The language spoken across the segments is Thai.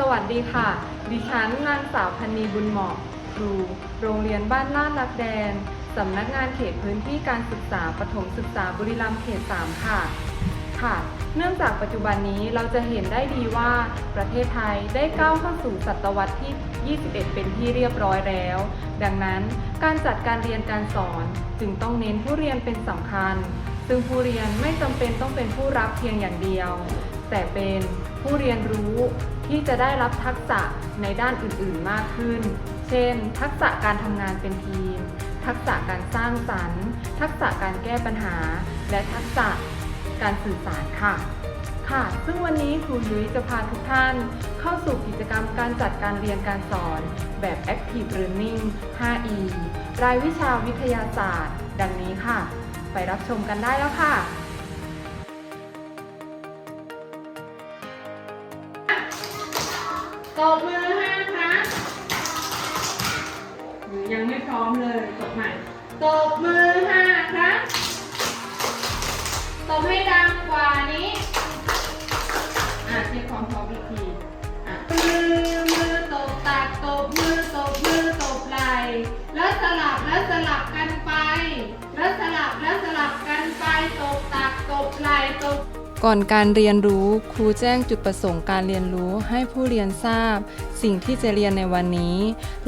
สวัสดีค่ะ ดิฉันนางสาวพันนีบุญเหมาะครู โรงเรียนบ้านลาดรักแดน สำนักงานเขตพื้นที่การศึกษาปฐมศึกษาบุรีรัมย์เขต 3 ค่ะ ค่ะ เนื่องจากปัจจุบันนี้เราจะเห็นได้ดีว่าประเทศไทยได้ก้าวเข้าสู่ศตวรรษที่ 21 เป็นที่เรียบร้อยแล้ว ดังนั้นการจัดการเรียนการสอนจึงต้องเน้นผู้เรียนเป็นสำคัญ ซึ่งผู้เรียนไม่จำเป็นต้องเป็นผู้รับเพียงอย่างเดียว แต่เป็นผู้เรียนรู้ ที่จะได้รับทักษะในด้านอื่นๆมากขึ้น เช่น ทักษะการทำงานเป็นทีม ทักษะการสร้างสรรค์ ทักษะการแก้ปัญหา และทักษะการสื่อสารค่ะ ค่ะ ซึ่งวันนี้ครูยุ้ยจะพาทุกท่าน เข้าสู่กิจกรรมการจัดการเรียนการสอนแบบ Active Learning 5E รายวิชาวิทยาศาสตร์ ดังนี้ค่ะ ไปรับชมกันได้แล้วค่ะ ตบมือห้าครั้งหรือยังไม่พร้อมเลยตบใหม่ตบมือห้าครั้งตบให้ดังกว่านี้อะที่พร้อมอีกทีอะมือมือตบตักตบมือตบมือตบไหล่แล้วสลับแล้วสลับกัน ก่อนการเรียนรู้ครูแจ้งจุดประสงค์การเรียนรู้ให้ผู้เรียนทราบ สิ่งที่จะเรียนในวันนี้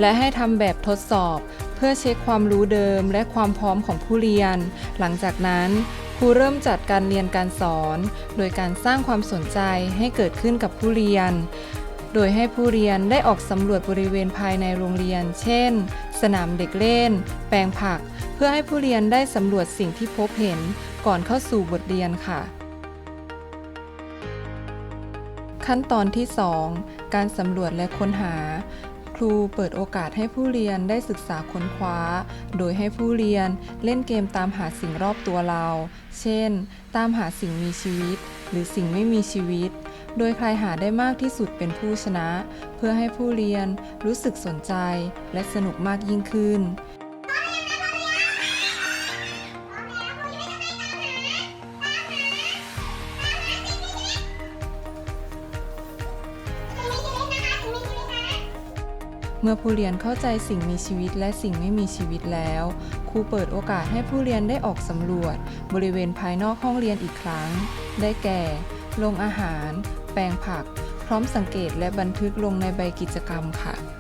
และให้ทำแบบทดสอบ เพื่อเช็คความรู้เดิมและความพร้อมของผู้เรียน หลังจากนั้นครูเริ่มจัดการเรียนการสอน โดยการสร้างความสนใจให้เกิดขึ้นกับผู้เรียน โดยให้ผู้เรียนได้ออกสำรวจบริเวณภายในโรงเรียน เช่น สนามเด็กเล่น แปลงผัก เพื่อให้ผู้เรียนได้สำรวจสิ่งที่พบเห็นก่อนเข้าสู่บทเรียนค่ะ ขั้นตอนที่ 2 การสำรวจและค้นหา ครูเปิดโอกาสให้ผู้เรียนได้ศึกษาค้นคว้า โดยให้ผู้เรียนเล่นเกมตามหาสิ่งรอบตัวเรา เช่น ตามหาสิ่งมีชีวิต หรือสิ่งไม่มีชีวิต โดยใครหาได้มากที่สุดเป็นผู้ชนะ เพื่อให้ผู้เรียนรู้สึกสนใจและสนุกมากยิ่งขึ้น เมื่อผู้เรียนเข้าใจสิ่งมีชีวิตและสิ่งไม่มีชีวิตแล้ว ครูเปิดโอกาสให้ผู้เรียนได้ออกสำรวจ บริเวณภายนอกห้องเรียนอีกครั้ง ได้แก่ ลงอาหาร แปลงผัก พร้อมสังเกตและบันทึกลงในใบกิจกรรมค่ะ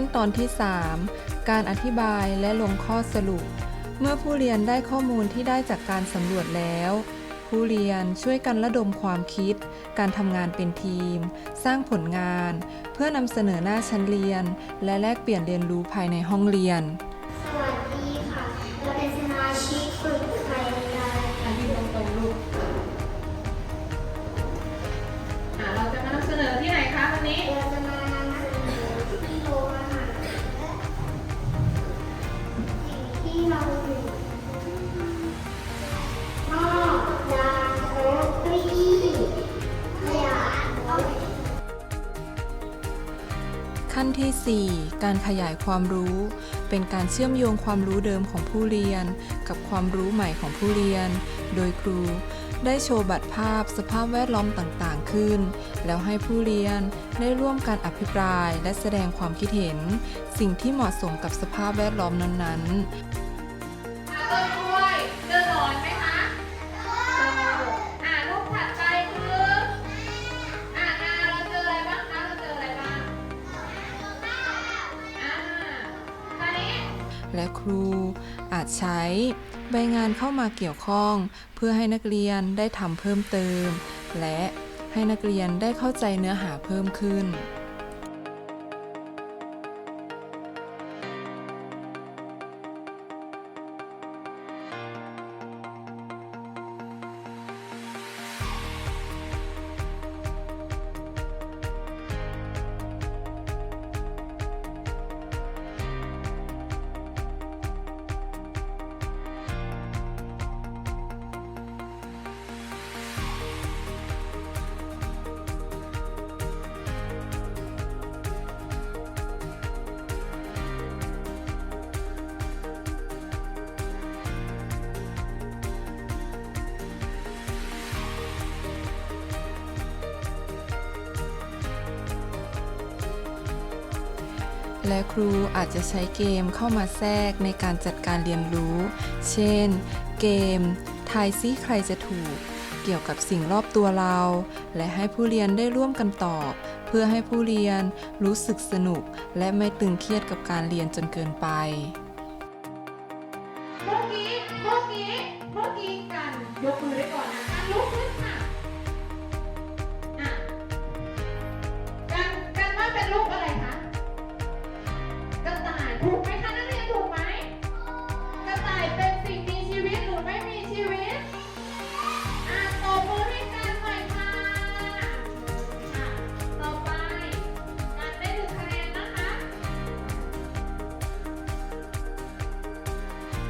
ขั้นตอนที่ 3 การอธิบายและลงข้อสรุป เมื่อผู้เรียนได้ข้อมูลที่ได้จากการสำรวจแล้ว ผู้เรียนช่วยกันระดมความคิด การทำงานเป็นทีม สร้างผลงาน เพื่อนำเสนอหน้าชั้นเรียน และแลกเปลี่ยนเรียนรู้ภายในห้องเรียน ขั้นทีสี่ 4 การขยายความรู้ เป็นการเชื่อมโยงความรู้เดิมของผู้เรียน กับความรู้ใหม่ของผู้เรียน โดยครู ได้โชว์บัตรภาพสภาพแวดล้อมต่างๆ ขึ้น แล้วให้ผู้เรียนได้ร่วมการอภิปรายและแสดงความคิดเห็น สิ่งที่เหมาะสมกับสภาพแวดล้อมนั้นๆ และครู อาจใช้ใบงานเข้ามาเกี่ยวข้อง เพื่อให้นักเรียนได้ทำเพิ่มเติม และให้นักเรียนได้เข้าใจเนื้อหาเพิ่มขึ้น และครูอาจจะใช้เกมเข้ามาแทรกในการจัดการเรียนรู้ เช่น เกม ทายซิใครจะถูก เกี่ยวกับสิ่งรอบตัวเรา และให้ผู้เรียนได้ร่วมกันตอบ เพื่อให้ผู้เรียนรู้สึกสนุก และไม่ตึงเครียดกับการเรียนจนเกินไปเมื่อกี้เมื่อกี้เมื่อกี้กันยกมือได้ก่อนนะกันลุกขึ้นค่ะอะกันกันว่าเป็นรูปอะไรคะ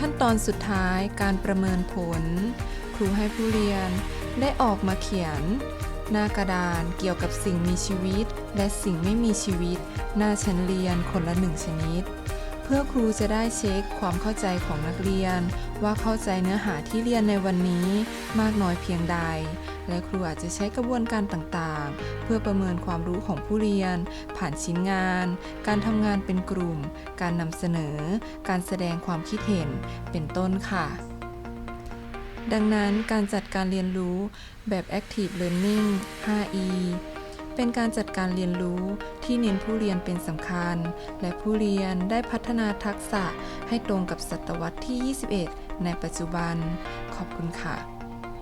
ขั้นตอนสุดท้ายการประเมินผล ครูให้ผู้เรียนได้ออกมาเขียน หน้ากระดานเกี่ยวกับสิ่งมีชีวิต และสิ่งไม่มีชีวิต หน้าชั้นเรียนคนละหนึ่งชนิด เพื่อครูจะได้เช็คความเข้าใจของนักเรียน ว่าเข้าใจเนื้อหาที่เรียนในวันนี้มากน้อยเพียงใด และครูอาจจะใช้กระบวนการต่างๆ เพื่อประเมินความรู้ของผู้เรียน ผ่านชิ้นงาน การทำงานเป็นกลุ่ม การนำเสนอ การแสดงความคิดเห็น เป็นต้นค่ะ ดังนั้นการจัดการเรียนรู้แบบ Active Learning 5E เป็นการจัดการเรียนรู้ที่เน้นผู้เรียนเป็นสำคัญ และผู้เรียนได้พัฒนาทักษะให้ตรงกับศตวรรษที่ 21 ในปัจจุบัน ขอบคุณค่ะ